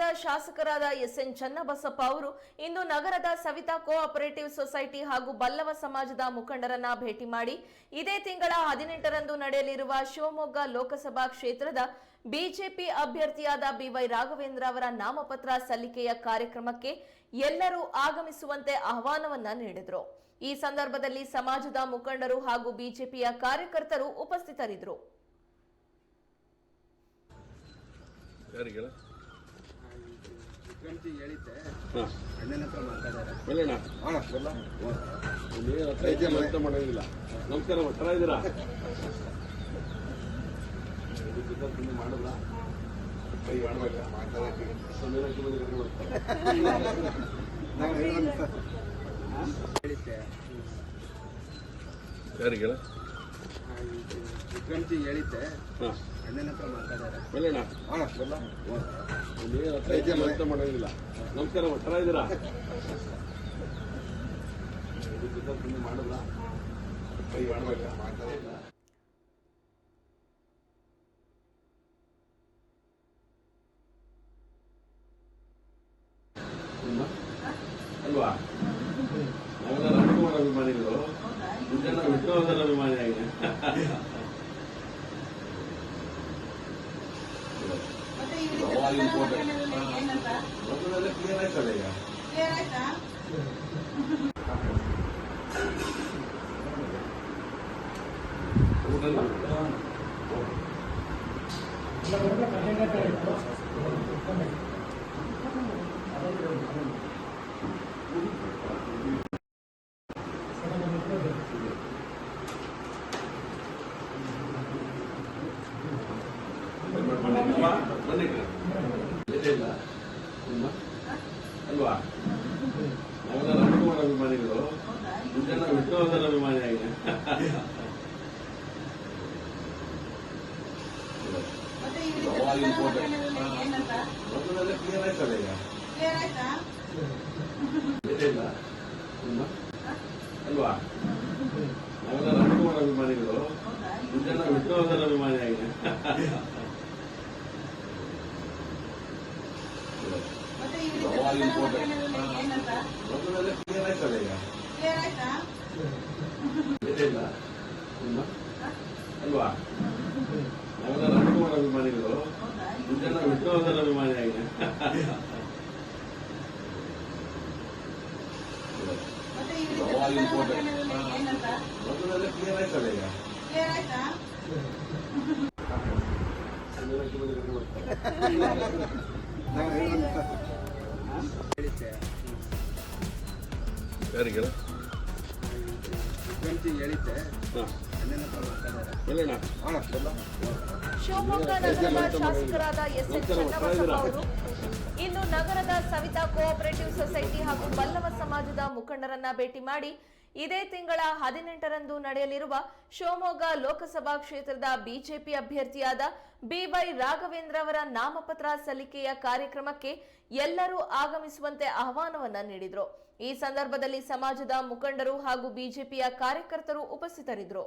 ಶಿವಮೊಗ್ಗದ ಶಾಸಕರಾದ S N Channabasappa ಅವರು ಇಂದು ನಗರದ ಸವಿತಾ ಕೋಆಪರೇಟಿವ್ ಸೊಸೈಟಿ ಹಾಗೂ ಬಲ್ಲವ ಸಮಾಜದ ಮುಖಂಡರನ್ನ ಭೇಟಿ ಮಾಡಿ ಇದೇ ತಿಂಗಳ ಹದಿನೆಂಟರಂದು ನಡೆಯಲಿರುವ ಶಿವಮೊಗ್ಗ ಲೋಕಸಭಾ ಕ್ಷೇತ್ರದ ಬಿಜೆಪಿ ಅಭ್ಯರ್ಥಿಯಾದ ಬಿವೈ ರಾಘವೇಂದ್ರ ಅವರ ನಾಮಪತ್ರ ಸಲ್ಲಿಕೆಯ ಕಾರ್ಯಕ್ರಮಕ್ಕೆ ಎಲ್ಲರೂ ಆಗಮಿಸುವಂತೆ ಆಹ್ವಾನವನ್ನ ನೀಡಿದರು. ಈ ಸಂದರ್ಭದಲ್ಲಿ ಸಮಾಜದ ಮುಖಂಡರು ಹಾಗೂ ಬಿಜೆಪಿಯ ಕಾರ್ಯಕರ್ತರು ಉಪಸ್ಥಿತರಿದ್ದರು. ಮಾಡೋಂಗಿಲ್ಲ ನಮಸ್ಕಾರ ಹತ್ರ ಇದ್ದೀರಾ? ಮಾಡಿಲ್ಲ ಮಾಡ್ಬೇಕಾ ಸಮೀರ ಕಿಲೋಮೀಟರ್ ಹೇಳಿದ್ದೆ. ಅಂತ ಮಾಡೋಂಗಿಲ್ಲ ನಮಸ್ಕಾರ ಹತ್ರ ಇದ್ದೀರಾ ಮಾಡಿಲ್ಲ ಕೈ ಅಲ್ವಾ? ನಾವೆಲ್ಲ ರಾಜ್ಕುಮಾರ್ ಅಭಿಮಾನಿಗಳು ಮುಂಚೆ ನಾವು ವಿಷ್ಣುವರ್ಧನ್ ಅಭಿಮಾನಿ ಆಗಿದೆ ಅವಾಗ important. ಮೊದಲೆಲ್ಲ ಕ್ಲಿಯರ್ ಆಯ್ತಲ್ಲ ಈಗ ಊರಲ್ಲಿ ಬನ್ನಿ ಇಲ್ಲ ನಿಮ್ಮ ಅಲ್ವಾ? ನಾವೆಲ್ಲ ರಾಜ್ಕುಮಾರ್ ಅಭಿಮಾನಿಗಳು. ನಾವು ವಿಷ್ಣುವರ್ಧನ್ ಅಭಿಮಾನಿ ಆಗಿದೆ. ಮೊದಲೆಲ್ಲ ಕ್ಲಿಯರ್ ಆಯ್ತಲ್ಲ ಈಗ. ಅಲ್ವಾ? ನಾವೆಲ್ಲ ರಾಜ್ಕುಮಾರ್ ಅಭಿಮಾನಿಗಳು. ನಾವು ವಿಷ್ಣುವರ್ಧನ್ ಅಭಿಮಾನಿ ಆಗಿದೆ ಅವಾಗ important. ಮೊದಲೆಲ್ಲ ಕ್ಲಿಯರ್ ಆಯ್ತಲ್ಲ ಈಗ ಇಲ್ಲ ನಿಮ್ಮ ಅಲ್ವಾ ನಾವೆಲ್ಲ ರಾಜ್ಕುಮಾರ್ ಅಭಿಮಾನಿಗಳು ಮುಂಚೆ ನಾವು ವಿಷ್ಣುವರ್ಧನ್ ಅಭಿಮಾನಿ ಆಗಿದೆ ಕ್ಲಿಯರ್ ಆಯ್ತಲ್ಲ ಈಗ ಹೇಳಿದ್ದೆ ಶಿವಮೊಗ್ಗ ನಗರದ ಶಾಸಕರಾದ ಎಸ್ ಎಚ್ ಚನ್ನಬಸಪ್ಪ ಅವರು. ಇನ್ನು ನಗರದ ಸವಿತಾ ಕೋಆಪರೇಟಿವ್ ಸೊಸೈಟಿ ಹಾಗೂ ಬಲ್ಲವ ಸಮಾಜದ ಮುಖಂಡರನ್ನ ಭೇಟಿ ಮಾಡಿ ಇದೇ ತಿಂಗಳ ಹದಿನೆಂಟರಂದು ನಡೆಯಲಿರುವ ಶಿವಮೊಗ್ಗ ಲೋಕಸಭಾ ಕ್ಷೇತ್ರದ ಬಿಜೆಪಿ ಅಭ್ಯರ್ಥಿಯಾದ ಬಿವೈ ರಾಘವೇಂದ್ರ ಅವರ ನಾಮಪತ್ರ ಸಲ್ಲಿಕೆಯ ಕಾರ್ಯಕ್ರಮಕ್ಕೆ ಎಲ್ಲರೂ ಆಗಮಿಸುವಂತೆ ಆಹ್ವಾನವನ್ನ ನೀಡಿದರು. ಈ ಸಂದರ್ಭದಲ್ಲಿ ಸಮಾಜದ ಮುಖಂಡರು ಹಾಗೂ ಬಿಜೆಪಿಯ ಕಾರ್ಯಕರ್ತರು ಉಪಸ್ಥಿತರಿದ್ದರು.